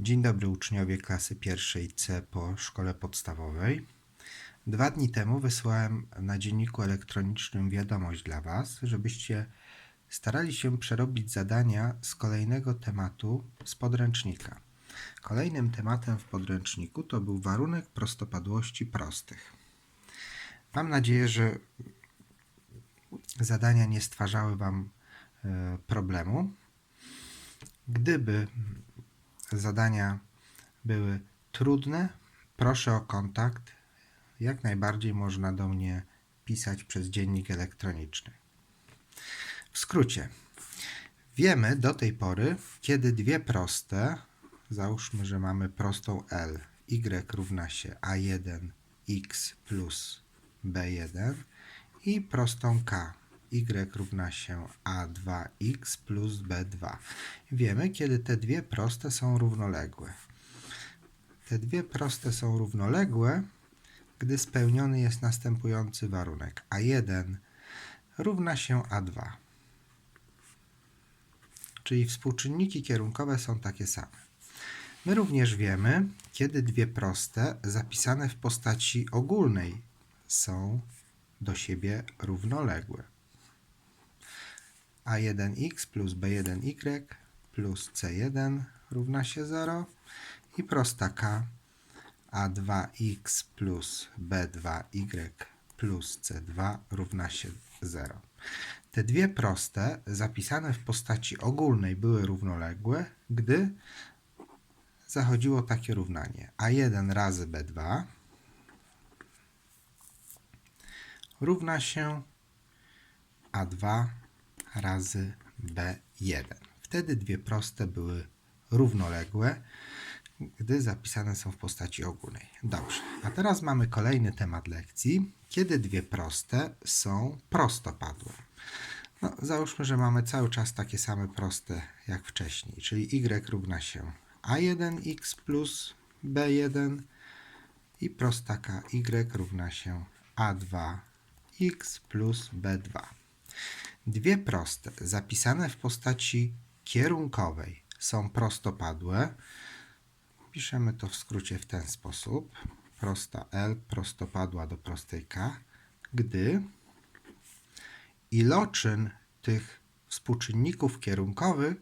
Dzień dobry uczniowie klasy pierwszej C po szkole podstawowej. Dwa dni temu wysłałem na dzienniku elektronicznym wiadomość dla Was, żebyście starali się przerobić zadania z kolejnego tematu z podręcznika. Kolejnym tematem w podręczniku to był warunek prostopadłości prostych. Mam nadzieję, że zadania nie stwarzały Wam e, problemu. Gdyby zadania były trudne, proszę o kontakt. Jak najbardziej można do mnie pisać przez dziennik elektroniczny. W skrócie, wiemy do tej pory, kiedy dwie proste, załóżmy, że mamy prostą L, y równa się a1x plus b1 i prostą k, y równa się a2x plus b2. Wiemy, kiedy te dwie proste są równoległe. Te dwie proste są równoległe, gdy spełniony jest następujący warunek. a1 równa się a2. Czyli współczynniki kierunkowe są takie same. My również wiemy, kiedy dwie proste zapisane w postaci ogólnej są do siebie równoległe. A1x plus b1y plus c1 równa się 0 i prosta k. A2x plus b2y plus c2 równa się 0. Te dwie proste zapisane w postaci ogólnej były równoległe, gdy zachodziło takie równanie. A1 razy b2 równa się a2 razy b1. Wtedy dwie proste były równoległe, gdy zapisane są w postaci ogólnej. Dobrze, a teraz mamy kolejny temat lekcji, kiedy dwie proste są prostopadłe. No, załóżmy, że mamy cały czas takie same proste jak wcześniej, czyli y równa się a1x plus b1 i prosta k y równa się a2x plus b2. Dwie proste zapisane w postaci kierunkowej są prostopadłe. Piszemy to w skrócie w ten sposób. Prosta L prostopadła do prostej K, gdy iloczyn tych współczynników kierunkowych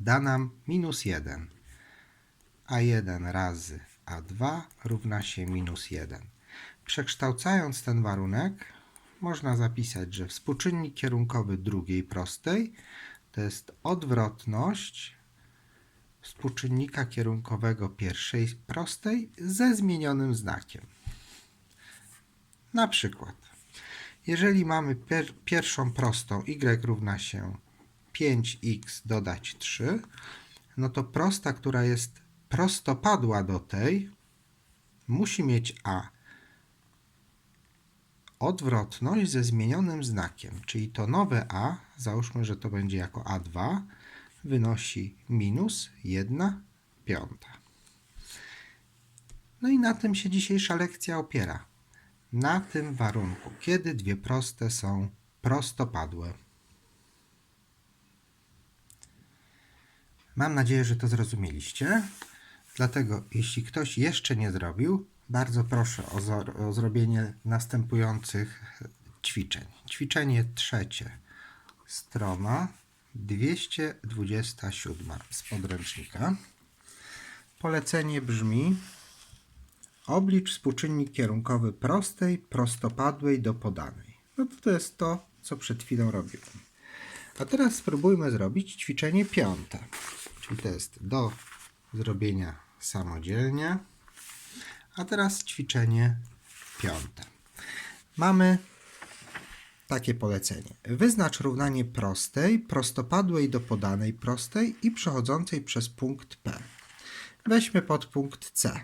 da nam minus 1. A1 razy A2 równa się minus 1. Przekształcając ten warunek, można zapisać, że współczynnik kierunkowy drugiej prostej to jest odwrotność współczynnika kierunkowego pierwszej prostej ze zmienionym znakiem. Na przykład, jeżeli mamy pier pierwszą prostą y równa się 5x dodać 3, no to prosta, która jest prostopadła do tej, musi mieć a odwrotność ze zmienionym znakiem, czyli to nowe a, załóżmy, że to będzie jako a2, wynosi minus 1 piąta. No i na tym się dzisiejsza lekcja opiera. Na tym warunku, kiedy dwie proste są prostopadłe. Mam nadzieję, że to zrozumieliście. Dlatego, jeśli ktoś jeszcze nie zrobił, bardzo proszę o, o zrobienie następujących ćwiczeń. Ćwiczenie trzecie, strona 227 z podręcznika. Polecenie brzmi: oblicz współczynnik kierunkowy prostej, prostopadłej do podanej. No to, to jest to, co przed chwilą robiłem. A teraz spróbujmy zrobić ćwiczenie piąte. Czyli to jest do zrobienia samodzielnie. A teraz ćwiczenie piąte. Mamy takie polecenie. Wyznacz równanie prostej, prostopadłej do podanej prostej i przechodzącej przez punkt P. Weźmy podpunkt C.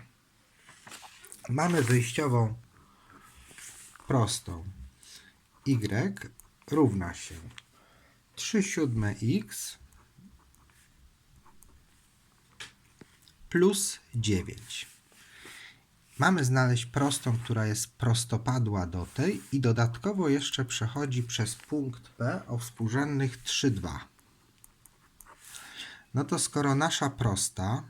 Mamy wyjściową prostą y równa się 3 siódme x plus 9. Mamy znaleźć prostą, która jest prostopadła do tej i dodatkowo jeszcze przechodzi przez punkt P o współrzędnych 3,2. No to skoro nasza prosta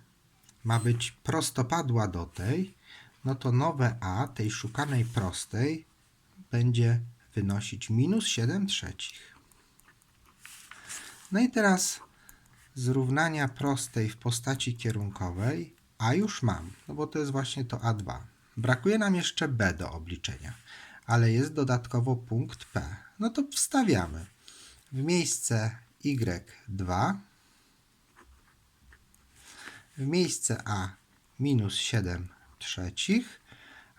ma być prostopadła do tej, no to nowe a tej szukanej prostej będzie wynosić minus 7 trzecich. No i teraz z równania prostej w postaci kierunkowej a już mam, no bo to jest właśnie to a2. Brakuje nam jeszcze b do obliczenia, ale jest dodatkowo punkt p. No to wstawiamy w miejsce y2 w miejsce a minus 7 trzecich,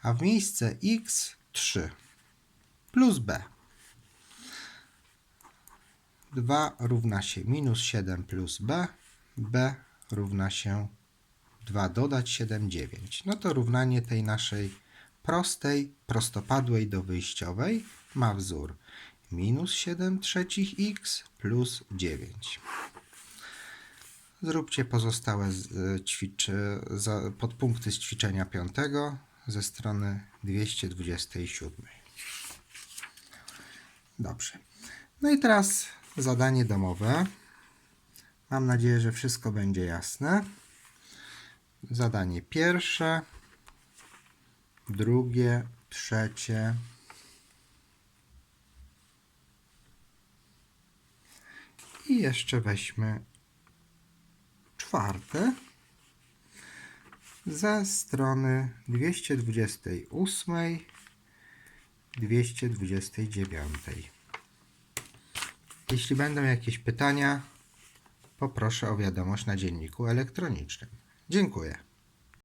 a w miejsce x 3 plus b. 2 równa się minus 7 plus b, b równa się 2 dodać 7, 9. No to równanie tej naszej prostej, prostopadłej do wyjściowej ma wzór minus 7 trzecich x plus 9. Zróbcie pozostałe z- ćwiczy, za, podpunkty z ćwiczenia 5 ze strony 227. Dobrze. No i teraz zadanie domowe. Mam nadzieję, że wszystko będzie jasne. Zadanie pierwsze, drugie, trzecie. I jeszcze weźmy czwarte ze strony 228, 229. Jeśli będą jakieś pytania, poproszę o wiadomość na dzienniku elektronicznym. Dziękuję.